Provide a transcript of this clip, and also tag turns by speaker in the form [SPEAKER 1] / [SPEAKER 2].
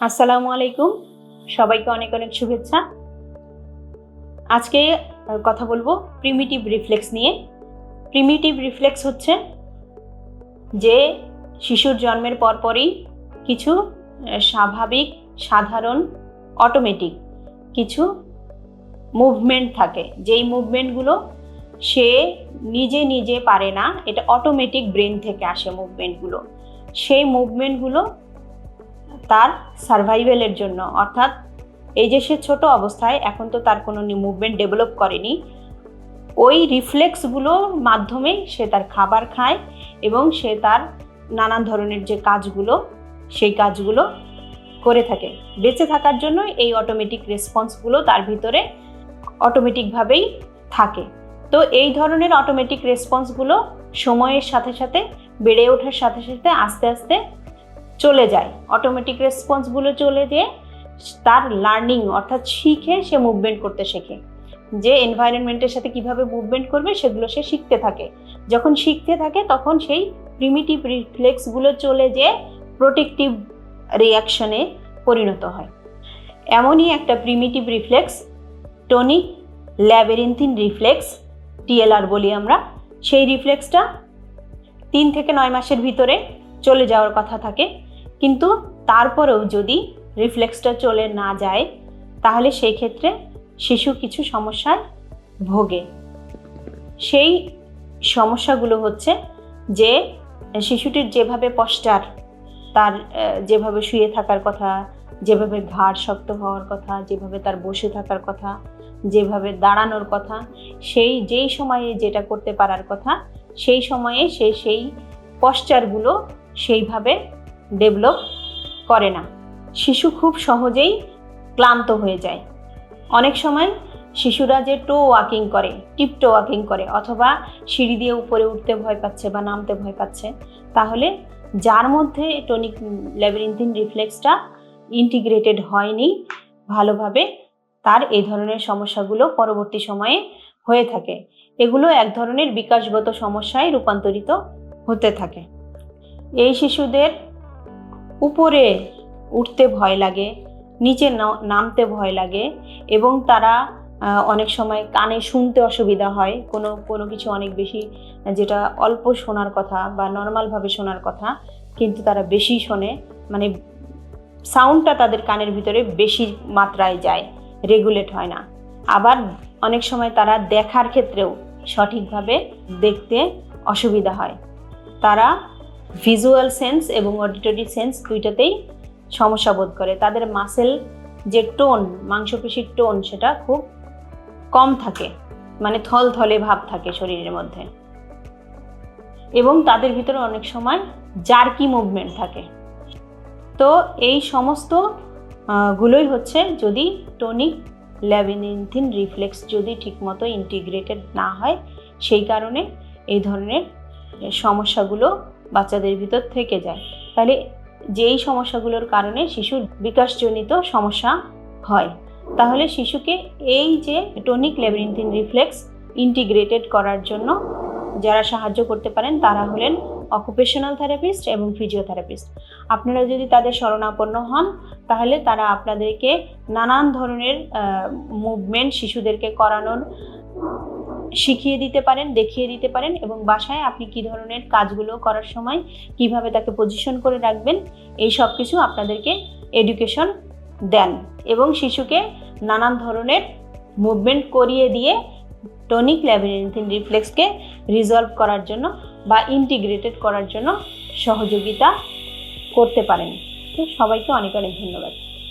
[SPEAKER 1] আসসালামু আলাইকুম। সবাইকে অনেক অনেক শুভেচ্ছা। আজকে কথা বলব প্রিমিটিভ রিফ্লেক্স নিয়ে। প্রিমিটিভ রিফ্লেক্স হচ্ছে যে শিশুর জন্মের পরপরই কিছু স্বাভাবিক, সাধারণ অটোমেটিক কিছু মুভমেন্ট থাকে। যেই মুভমেন্টগুলো সে নিজে নিজে পারে না, এটা অটোমেটিক ব্রেন থেকে আসে মুভমেন্টগুলো সেই মুভমেন্টগুলো তার সার্ভাইভেলের জন্য। অর্থাৎ এই যে সে ছোট অবস্থায়, এখন তো তার কোনো মুভমেন্ট ডেভেলপ করেনি। ওই রিফ্লেক্সগুলোর মাধ্যমে সে তার খাবার খায় এবং সে তার নানান ধরনের যে কাজগুলো, সেই কাজগুলো করে থাকে। বেঁচে থাকার জন্য এই অটোমেটিক রেসপন্সগুলো তার ভিতরে অটোমেটিকভাবেই থাকে। তো এই ধরনের অটোমেটিক রেসপন্সগুলো সময়ের সাথে সাথে, বেড়ে ওঠার সাথে সাথে, আস্তে আস্তে চলে যায়। অটোমেটিক রেসপন্সগুলো চলে যেয়ে তার লার্নিং অর্থাৎ শিখে সে মুভমেন্ট করতে শেখে। যে এনভায়রনমেন্টের সাথে কীভাবে মুভমেন্ট করবে সেগুলো সে শিখতে থাকে। যখন শিখতে থাকে তখন সেই প্রিমিটিভ রিফ্লেক্সগুলো চলে যেয়ে প্রোটেক্টিভ রিয়াকশনে পরিণত হয়। এমনই একটা primitive reflex tonic labyrinthine reflex TLR বলি আমরা। সেই রিফ্লেক্সটা তিন থেকে নয় মাসের ভিতরে চলে যাওয়ার কথা থাকে। কিন্তু তারপরেও যদি রিফ্লেক্সটা চলে না যায়, তাহলে সেই ক্ষেত্রে শিশু কিছু সমস্যায় ভোগে। সেই সমস্যাগুলো হচ্ছে যে, শিশুটির যেভাবে পশ্চার তার যেভাবে শুয়ে থাকার কথা, যেভাবে ঘাড় শক্ত হওয়ার কথা, যেভাবে তার বসে থাকার কথা, যেভাবে দাঁড়ানোর কথা, সেই যেই সময়ে যেটা করতে পারার কথা, সেই সময়ে সে সেই পশ্চারগুলো সেইভাবে ডেভেলপ করে না। শিশু খুব সহজেই ক্লান্ত হয়ে যায়। অনেক সময় শিশুরা যে টো ওয়াকিং করে টিপটো ওয়াকিং করে, অথবা সিঁড়ি দিয়ে উপরে উঠতে ভয় পাচ্ছে বা নামতে ভয় পাচ্ছে, তাহলে যার মধ্যে টনিক ল্যাবিরিন্থিন রিফ্লেক্সটা ইন্টিগ্রেটেড হয়নি, ভালোভাবে তার এই ধরনের সমস্যাগুলো পরবর্তী সময়ে হয়ে থাকে। এগুলো এক ধরনের বিকাশগত সমস্যায় রূপান্তরিত হতে থাকে। এই শিশুদের উপরে উঠতে ভয় লাগে, নিচে নামতে ভয় লাগে এবং তারা অনেক সময় কানে শুনতে অসুবিধা হয়। কোনো কোনো কিছু অনেক বেশি, যেটা অল্প শোনার কথা বা নর্মালভাবে শোনার কথা, কিন্তু তারা বেশি শোনে। মানে সাউন্ডটা তাদের কানের ভিতরে বেশি মাত্রায় যায় রেগুলেট হয় না। আবার অনেক সময় তারা দেখার ক্ষেত্রেও সঠিকভাবে দেখতে অসুবিধা হয়। তারা ভিজুয়াল সেন্স এবং অডিটরি সেন্স দুইটাতেই সমস্যা বোধ করে। তাদের মাসেল যে টোন, মাংসপেশির টোন, সেটা খুব কম থাকে। মানে থলথলে ভাব থাকে শরীরের মধ্যে। এবং তাদের ভিতরে অনেক সময় জার্কি মুভমেন্ট থাকে। তো এই সমস্ত গুলোই হচ্ছে যদি টনিক ল্যাবিনিনথিন রিফ্লেক্স যদি ঠিকমতো ইন্টিগ্রেটেড না হয়, সেই কারণে এই ধরনের সমস্যাগুলো বাচ্চাদের ভিতর থেকে যায়। তাহলে যেই সমস্যাগুলোর কারণে শিশুর বিকাশজনিত সমস্যা হয়, তাহলে শিশুকে এই যে টনিক ল্যাবিরিন্থিন রিফ্লেক্স ইন্টিগ্রেটেড করার জন্য যারা সাহায্য করতে পারেন, তারা হলেন অকুপেশনাল থেরাপিস্ট এবং ফিজিওথেরাপিস্ট আপনারা যদি তাদের শরণাপন্ন হন, তাহলে তারা আপনাদেরকে নানান ধরনের মুভমেন্ট শিশুদেরকে করানোর শিখিয়ে দিতে পারেন, দেখিয়ে দিতে পারেন এবং বাসায় আপনি কি ধরনের কাজগুলো করার সময় কীভাবে তাকে পজিশন করে রাখবেন, এই সব কিছু আপনাদেরকে এডুকেশন দেন এবং শিশুকে নানান ধরনের মুভমেন্ট করিয়ে দিয়ে টনিক ল্যাবিরিন্থিন রিফ্লেক্সকে রিজলভ করার জন্য বা ইন্টিগ্রেটেড করার জন্য সহযোগিতা করতে পারেন। তো সবাইকে অনেক অনেক ধন্যবাদ।